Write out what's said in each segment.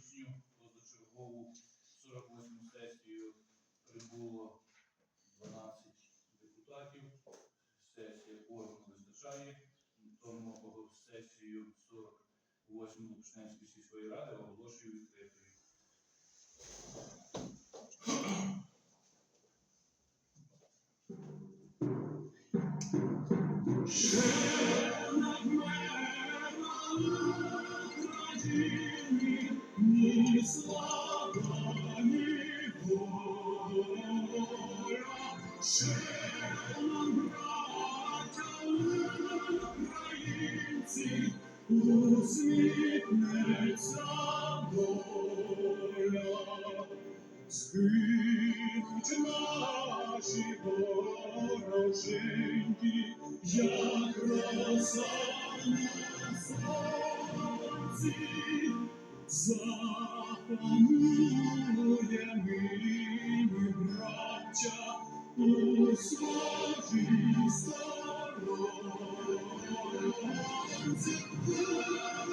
сьогоднішню позачергову 48 сесію прибуло 12 депутатів. Сесія кожного вистачає. Тому сесію 48 Лучненської сільської ради оголошую відкритою. Усміхнеться доля. Згинуть наші вороженьки, як роса у своїй сторонці.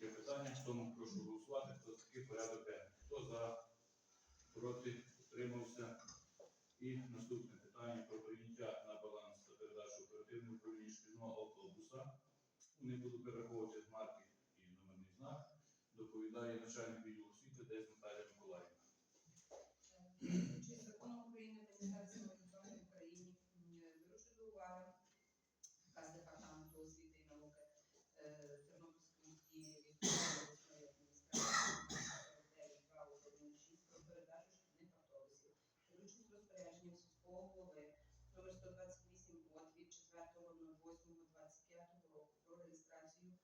яке питання. Тому прошу голосувати, хто такий порядок денний. Хто за, проти, утримався. І наступне питання про прийняття на баланс та передачу оперативного управління шкільного автобуса. Вони будуть перераховувати марки і номерний знак. Доповідає начальник розпорядженням сільського голови номер 128 от від 4.08.25 року про реєстрацію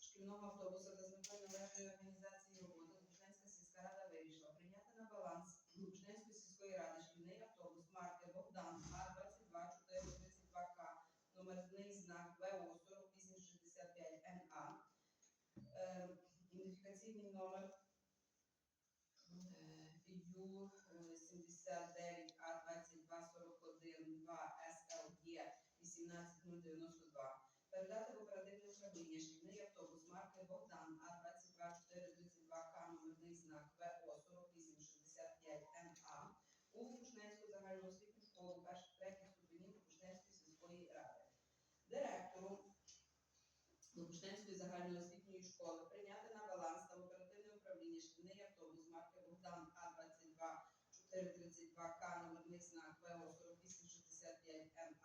шкільного автобуса та з метою належної організації роботи. Лужненська сільська рада вирішила прийняти на баланс Лужненської сільської ради шкільний автобус марки Богдан А22432К номерний знак ВО 4865 НА ідентифікаційний номер е, Ю79 е, 17092 передати в оперативне управління шкільний автобус марки Богдан А222432К номерний знак ВО4865МА у Кушненську загальноосвітню школу перших третіх ступенів Кушненської сільської ради. Директору Лопушненської загальноосвітньої школи прийняти на баланс та в оперативне управління шкільний автобус марки Богдан А22 432К номерний знак ВО4865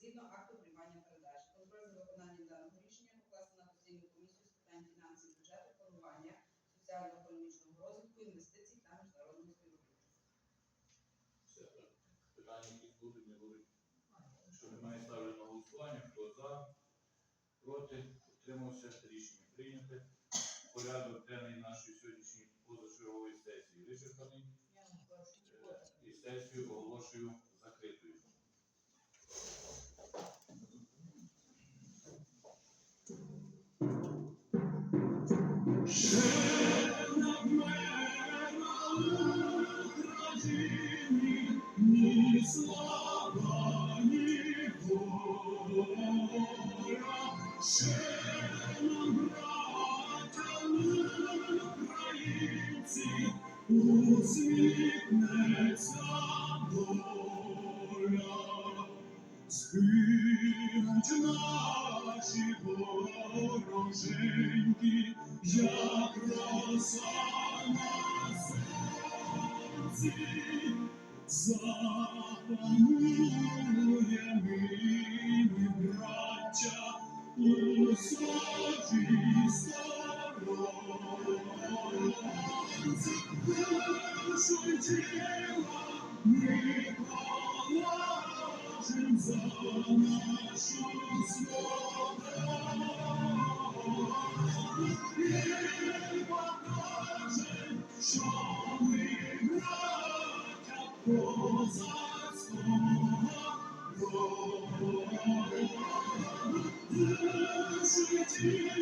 згідно акту приймання передачі. Контроль за виконанням даного рішення покласти на постійну комісію з питань фінансів, бюджету, планування, соціально-економічного розвитку, інвестицій та міжнародного співробітництва. Все так. Питання якісь будуть, не будуть. Якщо немає, ставлю на голосування. Хто за, проти, утримався, рішення прийняте. Порядок денний нашої сьогоднішньої позачергової сесії вичерпаний. Е, І сесію оголошую усміхнеться доля. Згинуть наші вороженьки, як роса на ми положим за нашу свободу. Thank you.